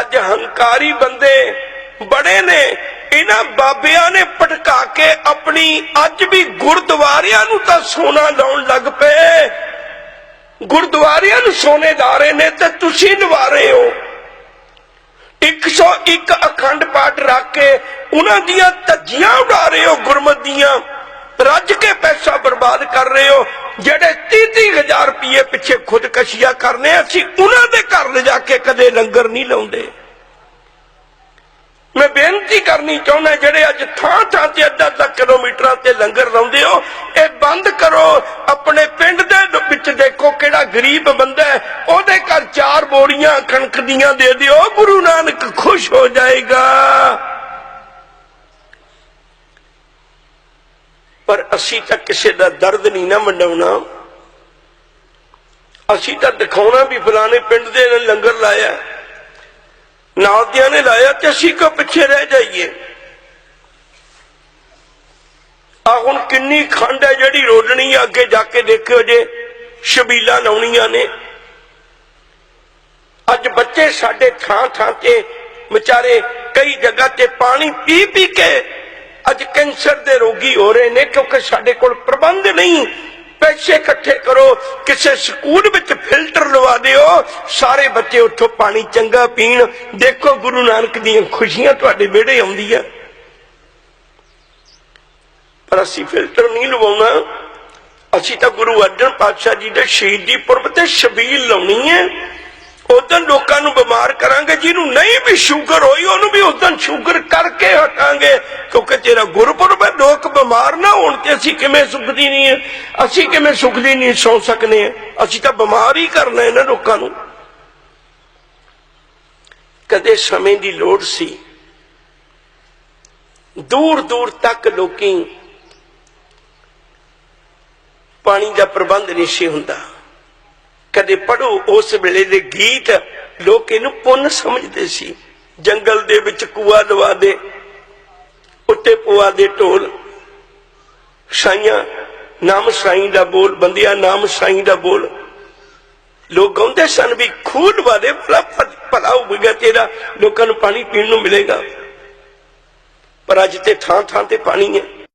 ਅੱਜ ਹੰਕਾਰੀ ਬੰਦੇ ਬੜੇ ਨੇ। ਇਹਨਾਂ ਬਾਬਿਆਂ ਨੇ ਪਟਕਾ ਕੇ ਆਪਣੀ ਅੱਜ ਵੀ ਗੁਰਦੁਆਰਿਆਂ ਨੂੰ ਤਾਂ ਸੋਨਾ ਲਾਉਣ ਲੱਗ ਪਏ। ਗੁਰਦੁਆਰਿਆਂ ਨੂੰ ਸੋਨੇ ਦਾਰੇ ਨੇ ਤੇ ਤੁਸੀਂ ਲਵਾ ਰਹੇ ਹੋ। 101 ਅਖੰਡ ਪਾਠ ਰੱਖ ਕੇ ਉਹਨਾਂ ਦੀਆਂ ਧੱਜੀਆਂ ਉਡਾ ਰਹੇ ਹੋ, ਗੁਰਮਤ ਦੀਆਂ। ਰੱਜ ਕੇ ਪੈਸਾ ਬਰਬਾਦ ਕਰ ਰਹੇ ਹੋ, ਜਿਹੜੇ 30 ਹਜ਼ਾਰ ਰੁਪਏ ਪਿੱਛੇ ਖੁਦਕਸ਼ੀਆਂ ਕਰਨੇ, ਅਸੀਂ ਉਹਨਾਂ ਦੇ ਘਰ ਲਿਜਾ ਕੇ ਕਦੇ ਲੰਗਰ ਨਹੀਂ ਲਾਉਂਦੇ। ਮੈਂ ਬੇਨਤੀ ਕਰਨੀ ਚਾਹੁੰਦਾ ਜਿਹੜੇ ਅੱਜ ਥਾਂ ਥਾਂ ਤੇ ਅੱਧਾ ਅੱਧਾ ਕਿਲੋਮੀਟਰਾਂ ਤੇ ਲੰਗਰ ਲਾਉਂਦੇ ਹੋ, ਇਹ ਬੰਦ ਕਰੋ। ਆਪਣੇ ਪਿੰਡ ਦੇ ਵਿੱਚ ਦੇਖੋ ਕਿਹੜਾ ਗਰੀਬ ਬੰਦਾ ਹੈ, ਉਹਦੇ ਘਰ ਚਾਰ ਬੋਰੀਆਂ ਕਣਕ ਦੀਆਂ ਦੇ ਦਿਓ, ਗੁਰੂ ਨਾਨਕ ਖੁਸ਼ ਹੋ ਜਾਏਗਾ। ਪਰ ਅਸੀਂ ਤਾਂ ਕਿਸੇ ਦਾ ਦਰਦ ਨਹੀਂ ਨਾ ਵੰਡਾਉਣਾ। ਅਸੀਂ ਤਾਂ ਦਿਖਾਉਣਾ ਵੀ ਫਲਾਣੇ ਪਿੰਡ ਦੇ ਨੇ ਲੰਗਰ ਲਾਇਆ। ਨਾਲ ਦਿਆਂ ਨੇ ਲਾਇਆ ਤੇ ਅਸੀਂ ਕਿਉਂ ਪਿੱਛੇ ਰਹਿ ਜਾਈਏ? ਆ ਹੁਣ ਕਿੰਨੀ ਖੰਡ ਹੈ ਜਿਹੜੀ ਰੋਲਣੀ ਅੱਗੇ ਜਾ ਕੇ ਦੇਖਿਓ ਜੇ ਸ਼ਬੀਲਾ ਲਾਉਣੀਆਂ ਨੇ। ਅੱਜ ਬੱਚੇ ਸਾਡੇ ਥਾਂ ਥਾਂ ਤੇ ਵਿਚਾਰੇ ਕਈ ਜਗ੍ਹਾ ਤੇ ਪਾਣੀ ਪੀ ਪੀ ਕੇ ਅੱਜ ਕੈਂਸਰ ਦੇ ਰੋਗੀ ਹੋ ਰਹੇ ਨੇ ਕਿਉਂਕਿ ਸਾਡੇ ਕੋਲ ਪ੍ਰਬੰਧ ਨਹੀਂ। ਪੈਸੇ ਇਕੱਠੇ ਕਰੋ, ਕਿਸੇ ਸਕੂਲ ਵਿੱਚ ਫਿਲਟਰ ਲਵਾ ਦਿਓ, ਸਾਰੇ ਬੱਚੇ ਉੱਥੋਂ ਪਾਣੀ ਚੰਗਾ ਪੀਣ। ਦੇਖੋ ਗੁਰੂ ਨਾਨਕ ਦੀਆਂ ਖੁਸ਼ੀਆਂ ਤੁਹਾਡੇ ਵਿਹੜੇ ਆਉਂਦੀਆਂ। ਪਰ ਅਸੀਂ ਫਿਲਟਰ ਨਹੀਂ ਲਵਾਉਣਾ। ਅਸੀਂ ਤਾਂ ਗੁਰੂ ਅਰਜਨ ਪਾਤਸ਼ਾਹ ਜੀ ਦੇ ਸ਼ਹੀਦੀ ਪੁਰਬ ਤੇ ਸ਼ਬੀਲ ਲਾਉਣੀ ਹੈ। ਉਦੋਂ ਲੋਕਾਂ ਨੂੰ ਬਿਮਾਰ ਕਰਾਂਗੇ, ਜਿਹਨੂੰ ਨਹੀਂ ਵੀ ਸ਼ੂਗਰ ਹੋਈ, ਉਹਨੂੰ ਵੀ ਉਦੋਂ ਸ਼ੂਗਰ ਕਰਕੇ ਹਟਾਂਗੇ। ਕਿਉਂਕਿ ਤੇਰਾ ਗੁਰਪੁਰਬ ਹੈ, ਲੋਕ ਬਿਮਾਰ ਨਾ ਹੋਣ ਤੇ ਅਸੀਂ ਕਿਵੇਂ ਸੁਖਦੀ ਨਹੀਂ ਹੈ, ਅਸੀਂ ਕਿਵੇਂ ਸੁਖਦੀ ਨਹੀਂ, ਸੌ ਸਕਨੇ ਅਸੀਂ ਤਾਂ ਬਿਮਾਰ ਹੀ ਕਰਨਾ ਇਹਨਾਂ ਲੋਕਾਂ ਨੂੰ। ਕਦੇ ਸਮੇਂ ਦੀ ਲੋੜ ਸੀ। ਦੂਰ ਦੂਰ ਤੱਕ ਲੋਕੀ ਪਾਣੀ ਦਾ ਪ੍ਰਬੰਧ ਨਹੀਂ ਸੀ ਹੁੰਦਾ। ਕਦੇ ਪੜੋ ਉਸ ਵੇਲੇ ਦੇ ਗੀਤ ਲੋਕ ਇਹਨੂੰ ਪੁੰਨ ਸਮਝਦੇ ਸੀ। ਜੰਗਲ ਦੇ ਵਿੱਚ ਕੂਆ ਦਵਾ ਦੇ ਉੱਤੇ ਪੋਆ ਦੇ ਢੋਲ ਸਾਈਆਂ ਨਾਮ ਸਾਈਂ ਦਾ ਬੋਲ, ਬੰਦਿਆ ਨਾਮ ਸਾਈਂ ਦਾ ਬੋਲ। ਲੋਕ ਗਾਉਂਦੇ ਸਨ ਵੀ ਖੂਨ ਵਾਲੇ ਭਲਾ ਭਲਾ ਹੋਵੇਗਾ ਤੇਰਾ, ਲੋਕਾਂ ਨੂੰ ਪਾਣੀ ਪੀਣ ਨੂੰ ਮਿਲੇਗਾ। ਪਰ ਅੱਜ ਤੇ ਥਾਂ ਥਾਂ ਤੇ ਪਾਣੀ ਹੈ।